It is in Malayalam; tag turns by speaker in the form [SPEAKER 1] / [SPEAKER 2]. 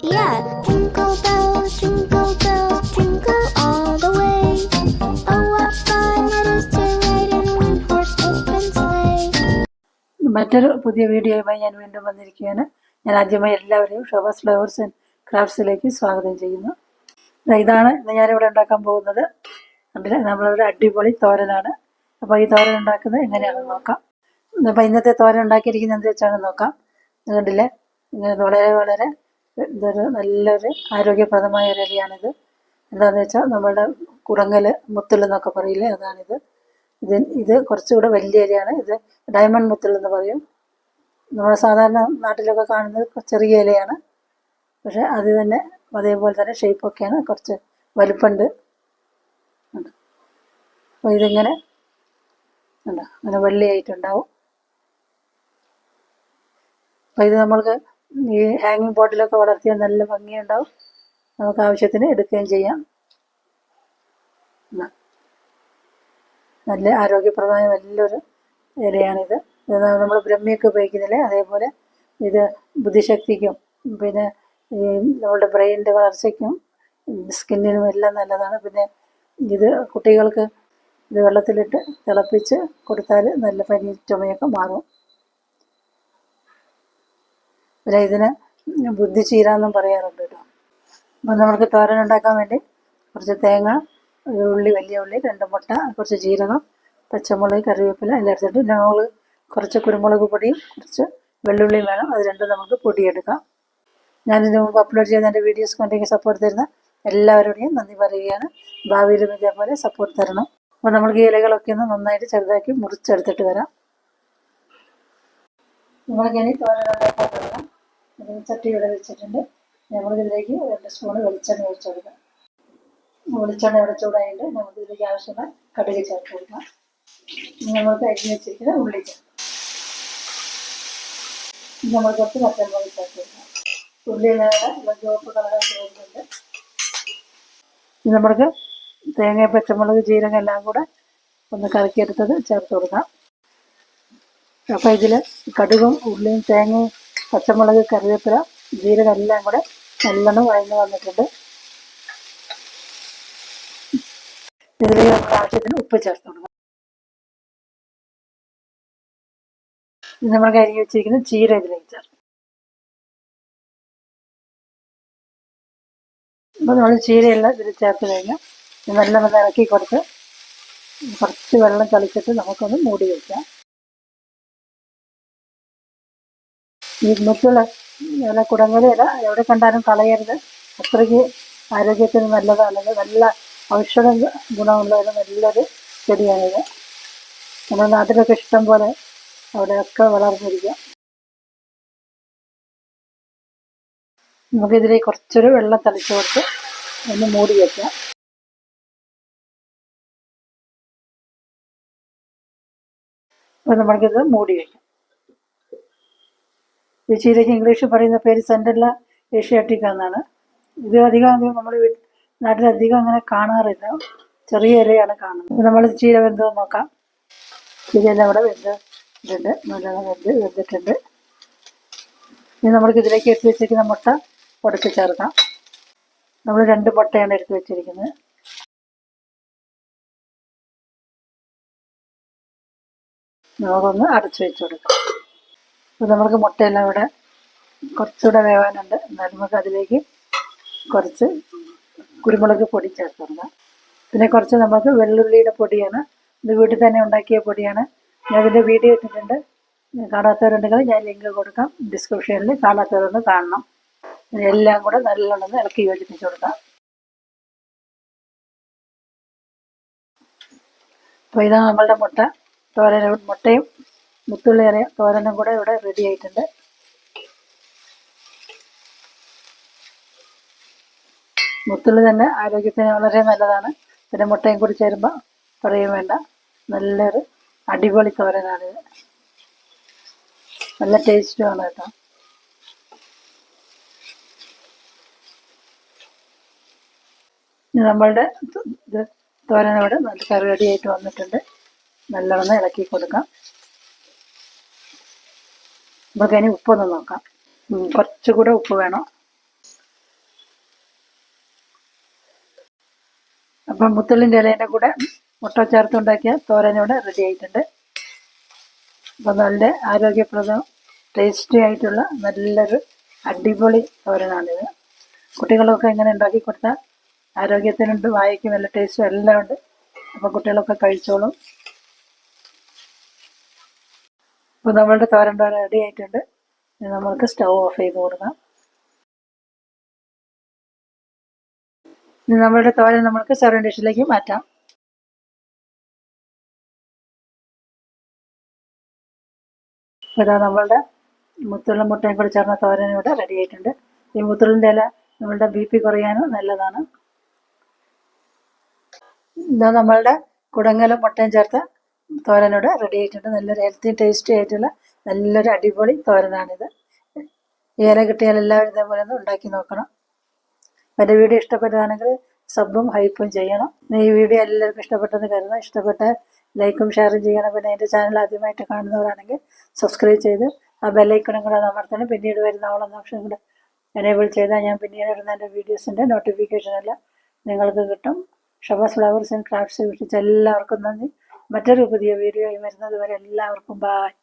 [SPEAKER 1] Oh.
[SPEAKER 2] മറ്റൊരു പുതിയ വീഡിയോയുമായി ഞാൻ വീണ്ടും വന്നിരിക്കുകയാണ്. ഞാൻ ആദ്യമായി എല്ലാവരെയും ഷോബാസ് ഫ്ലവേഴ്സ് ആൻഡ് ക്രാഫ്റ്റ്സിലേക്ക് സ്വാഗതം ചെയ്യുന്നു. ഇതാണ് ഇന്ന് ഞാനിവിടെ ഉണ്ടാക്കാൻ പോകുന്നത്. നമ്മളൊരു അടിപൊളി തോരനാണ്. അപ്പോൾ ഈ തോരൻ ഉണ്ടാക്കുന്നത് എങ്ങനെയാണെന്ന് നോക്കാം. അപ്പോൾ ഇന്നത്തെ തോരൻ ഉണ്ടാക്കിയിരിക്കുന്നത് എന്ത് വെച്ചാണെന്ന് നോക്കാം. കണ്ടില്ലേ? ഇങ്ങനെ വളരെ വളരെ ഇതൊരു നല്ലൊരു ആരോഗ്യപ്രദമായ ഒരു ഇലയാണിത്. എന്താണെന്ന് വെച്ചാൽ നമ്മളുടെ കുറങ്ങൽ മുത്തൽ എന്നൊക്കെ പറയില്ലേ അതാണിത്. ഇത് ഇത് കുറച്ചുകൂടെ വലിയ ഇലയാണ്. ഇത് ഡയമണ്ട് മുത്തൽ എന്ന് പറയും. നമ്മൾ സാധാരണ നാട്ടിലൊക്കെ കാണുന്നത് ചെറിയ ഇലയാണ്. പക്ഷെ അത് തന്നെ അതേപോലെ തന്നെ ഷേപ്പൊക്കെയാണ് കുറച്ച് വലുപ്പുണ്ട്. അപ്പോൾ ഇതിങ്ങനെ ഉണ്ടോ. അങ്ങനെ വെള്ളിയായിട്ടുണ്ടാവും അപ്പോൾ ഇത് നമ്മൾക്ക് ഈ ഹാങ്ങിങ് ബോട്ടിലൊക്കെ വളർത്തിയാൽ നല്ല ഭംഗിയുണ്ടാവും. നമുക്ക് ആവശ്യത്തിന് എടുക്കുകയും ചെയ്യാം? നല്ല ആരോഗ്യപ്രദമായ നല്ലൊരു ഇലയാണിത്. നമ്മൾ ബ്രഹ്മിയൊക്കെ ഉപയോഗിക്കുന്നില്ലേ? അതേപോലെ ഇത് ബുദ്ധിശക്തിക്കും പിന്നെ ഈ നമ്മളുടെ ബ്രെയിനിന്റെ വളർച്ചയ്ക്കും സ്കിന്നിനും എല്ലാം നല്ലതാണ്. പിന്നെ ഇത് കുട്ടികൾക്ക് ഇത് വെള്ളത്തിലിട്ട് തിളപ്പിച്ച് കൊടുത്താൽ നല്ല പനി ചുമയൊക്കെ മാറും. പിന്നെ ഇതിന് ബുദ്ധിച്ചീര എന്നും പറയാറുണ്ട് കേട്ടോ. അപ്പോൾ നമുക്ക് തോരൻ ഉണ്ടാക്കാൻ വേണ്ടി കുറച്ച് തേങ്ങ ഒരു ഉള്ളി വലിയ ഉള്ളി രണ്ട് മുട്ട കുറച്ച് ജീരകം പച്ചമുളക് കറിവേപ്പില എല്ലാം എടുത്തിട്ട് നമ്മൾ കുറച്ച് കുരുമുളക് പൊടിയും കുറച്ച് വെള്ളുള്ളിയും വേണം. അത് രണ്ടും നമുക്ക് പൊടിയെടുക്കാം. ഞാനിതിന് മുമ്പ് അപ്ലോഡ് ചെയ്ത എന്റെ വീഡിയോസ് കണ്ടെങ്കിൽ സപ്പോർട്ട് തരുന്ന എല്ലാവരോടെയും നന്ദി പറയുകയാണ്. ഭാവിയിലും ഇതേപോലെ സപ്പോർട്ട് തരണം. അപ്പോൾ നമ്മൾക്ക് ഇലകളൊക്കെ ഒന്ന് നന്നായിട്ട് ചെറുതാക്കി മുറിച്ചെടുത്തിട്ട് വരാം. നമ്മൾക്കിനി തോരൻ ഉണ്ടാക്കാൻ തുടങ്ങാം ചട്ടി ഇവിടെ വെച്ചിട്ടുണ്ട്. നമ്മളിതിലേക്ക് രണ്ട് സ്പൂണ് വെളിച്ചെണ്ണ ഒഴിച്ചു കൊടുക്കാം. വെളിച്ചെണ്ണ ഇവിടെ ചൂടായിട്ട് നമുക്ക് ഇതിലേക്ക് ആവശ്യമുള്ള കടുക് ചേർത്ത് കൊടുക്കാം. ഇനി നമുക്ക് അരിഞ്ഞ് വെച്ചിരിക്കുന്ന ഉള്ളി നമ്മൾ കുറച്ച് പച്ചമുളക് ചേർത്ത് കൊടുക്കാം. ഉള്ളി നേരെ ചുവപ്പ് കളറായിട്ട് വരുന്നുണ്ട്. ഇനി നമുക്ക് തേങ്ങ പച്ചമുളക് ജീരകം എല്ലാം കൂടെ ഒന്ന് കറക്കിയെടുത്തത് ചേർത്ത് കൊടുക്കാം. അപ്പോൾ ഇതിൽ കടുകും ഉള്ളിയും തേങ്ങയും പച്ചമുളക് കറിവേപ്പില ജീരകം എല്ലാം കൂടെ നല്ലോണം വഴന്ന് വന്നിട്ടുണ്ട്. നമ്മുടെ ആവശ്യത്തിന് ഉപ്പ് ചേർത്ത് കൊടുക്കാം. നമ്മൾ കരി വെച്ചിരിക്കുന്ന ചീര ഇതിലേക്ക് ചേർക്കും. അപ്പോൾ നമ്മൾ ചീരയെല്ലാം ഇതിൽ ചേർത്ത് കഴിഞ്ഞാൽ നല്ലവണ്ണം ഇറക്കി കൊടുത്ത് കുറച്ച് വെള്ളം തളിച്ചിട്ട് നമുക്കൊന്ന് മൂടി വയ്ക്കാം മറ്റുള്ള ഇല കുടങ്ങല എവിടെ കണ്ടാലും കളയരുത്. അത്രയ്ക്ക് ആരോഗ്യത്തിന് നല്ലതാണിത് നല്ല ഔഷധ ഗുണമുള്ള ഒരു നല്ലൊരു ചെടിയാണിത്. നമ്മുടെ നാട്ടിലൊക്കെ ഇഷ്ടം പോലെ അവിടെയൊക്കെ വളർന്നിരിക്കുക നമുക്കിതിലേക്ക് കുറച്ചൊരു വെള്ളം തളിച്ചു കൊടുത്ത് ഒന്ന് മൂടി വയ്ക്കാം അപ്പോൾ നമുക്കിത് മൂടി വയ്ക്കാം ചീരയ്ക്ക് ഇംഗ്ലീഷിൽ പറയുന്ന പേര് സെന്റല്ല ഏഷ്യാറ്റിക്ക എന്നാണ് ഇത് അധികം അധികം നമ്മൾ നാട്ടിലധികം അങ്ങനെ കാണാറില്ല. ചെറിയ ഇലയാണ് കാണുന്നത്. നമ്മൾ ചീര വെന്തോ നോക്കാം. ചീരയെല്ലാം ഇവിടെ വെന്ത് ഇട്ടുണ്ട് നല്ലോണം വെന്ത് വെന്തിട്ടുണ്ട്. ഇനി നമ്മൾക്ക് ഇതിലേക്ക് എടുത്ത് വെച്ചിരിക്കുന്ന മുട്ട ഉടക്കി ചേർക്കാം. നമ്മൾ രണ്ട് മുട്ടയാണ് എടുത്ത് വെച്ചിരിക്കുന്നത്. നമുക്കൊന്ന് അടച്ചു വെച്ച് കൊടുക്കാം. അപ്പോൾ നമ്മൾക്ക് മുട്ടയെല്ലാം ഇവിടെ കുറച്ചുകൂടെ വേവാനുണ്ട്. എന്നാലും നമുക്ക് അതിലേക്ക് കുറച്ച് കുരുമുളക് പൊടി ചേർത്ത് പിന്നെ കുറച്ച് നമുക്ക് വെള്ളുള്ളിയുടെ പൊടിയാണ്. ഇത് വീട്ടിൽ തന്നെ ഉണ്ടാക്കിയ പൊടിയാണ്. ഞാൻ ഇതിന്റെ വീഡിയോ ഇട്ടിട്ടുണ്ട്. കാണാത്തവരുണ്ടെങ്കിൽ ഞാൻ ലിങ്ക് കൊടുക്കാം. ഡിസ്ക്രിപ്ഷനിൽ കാണാത്തവരൊന്ന് കാണണം. എല്ലാം കൂടെ നല്ലോണം ഇളക്കി യോജിപ്പിച്ച് കൊടുക്കാം. അപ്പോൾ ഇതാണ് നമ്മളുടെ മുട്ട. തോരൻ മുട്ടയും മുത്തുള്ളിയേറെ തോരനും കൂടെ ഇവിടെ റെഡി ആയിട്ടുണ്ട്. മുത്തുള്ളി തന്നെ ആരോഗ്യത്തിന് വളരെ നല്ലതാണ്. പിന്നെ മുട്ടയും കൂടി ചേരുമ്പോൾ പറയും വേണ്ട. നല്ലൊരു അടിപൊളി തോരനാണിത് നല്ല ടേസ്റ്റുമാണ് കേട്ടോ. നമ്മളുടെ ഇവിടെ നല്ല കറി റെഡിയായിട്ട് വന്നിട്ടുണ്ട്. നല്ലവണ്ണം ഇളക്കി കൊടുക്കാം. നമുക്ക് അതിന് ഉപ്പൊന്ന് നോക്കാം. കുറച്ചുകൂടെ ഉപ്പ് വേണം. അപ്പം മുത്തള്ളിന്റെ ഇലേന്റെ കൂടെ മുട്ട ചേർത്ത് ഉണ്ടാക്കിയ തോരനോട് റെഡി ആയിട്ടുണ്ട്. അപ്പം നല്ല ആരോഗ്യപ്രദം ടേസ്റ്റി ആയിട്ടുള്ള നല്ലൊരു അടിപൊളി തോരനാണിത്. കുട്ടികളൊക്കെ ഇങ്ങനെ ഉണ്ടാക്കി കൊടുത്താൽ ആരോഗ്യത്തിനുണ്ട് വായിക്കും നല്ല ടേസ്റ്റും എല്ലാം ഉണ്ട്. അപ്പോൾ കുട്ടികളൊക്കെ കഴിച്ചോളും. അപ്പോൾ നമ്മളുടെ തോരൻ റെഡി ആയിട്ടുണ്ട്. നമ്മൾക്ക് സ്റ്റൗ ഓഫ് ചെയ്ത് കൊടുക്കാം. നമ്മളുടെ തോരൻ നമ്മൾക്ക് സെർവിങ് ഡിഷിലേക്ക് മാറ്റാം. ഇതാ നമ്മളുടെ മുത്തുള്ള മുട്ടയും കൂടി ചേർന്ന തോരൻ ഇവിടെ റെഡി ആയിട്ടുണ്ട്. ഈ മുത്തുള്ളിന്റെ ഇല നമ്മളുടെ ബി പി കുറയാനും നല്ലതാണ്. ഇതാ നമ്മളുടെ കുടങ്ങലും മുട്ടയും ചേർത്ത തോരനോട് റെഡി ആയിട്ടുണ്ട്. നല്ലൊരു ഹെൽത്തി ടേസ്റ്റി ആയിട്ടുള്ള നല്ലൊരു അടിപൊളി തോരനാണിത്. ഏല കിട്ടിയാൽ എല്ലാവരും ഇതേപോലെ ഒന്ന് ഉണ്ടാക്കി നോക്കണം. എന്റെ വീഡിയോ ഇഷ്ടപ്പെട്ടതാണെങ്കിൽ സബും ഹൈപ്പും ചെയ്യണം. ഈ വീഡിയോ എല്ലാവർക്കും ഇഷ്ടപ്പെട്ടെന്ന് കരുതുന്നു. ഇഷ്ടപ്പെട്ട ലൈക്കും ഷെയറും ചെയ്യണം. പിന്നെ എന്റെ ചാനൽ ആദ്യമായിട്ട് കാണുന്നവരാണെങ്കിൽ സബ്സ്ക്രൈബ് ചെയ്ത് ആ ബെല്ലൈക്കണും കൂടെ അമർത്തണം. പിന്നീട് വരുന്ന ഓളം ഓപ്ഷൻ കൂടെ എനേബിൾ ചെയ്താൽ ഞാൻ പിന്നീട് വരുന്ന എന്റെ വീഡിയോസിന്റെ നോട്ടിഫിക്കേഷൻ എല്ലാം നിങ്ങൾക്ക് കിട്ടും. ഷബാസ് ഫ്ലവേഴ്സ് ആൻഡ് ക്രാഫ്റ്റ്സ് വിഷിച്ച് എല്ലാവർക്കും നന്ദി. മറ്റൊരു പുതിയ വീഡിയോയും വരുന്നത് വരെ എല്ലാവർക്കും ബായ്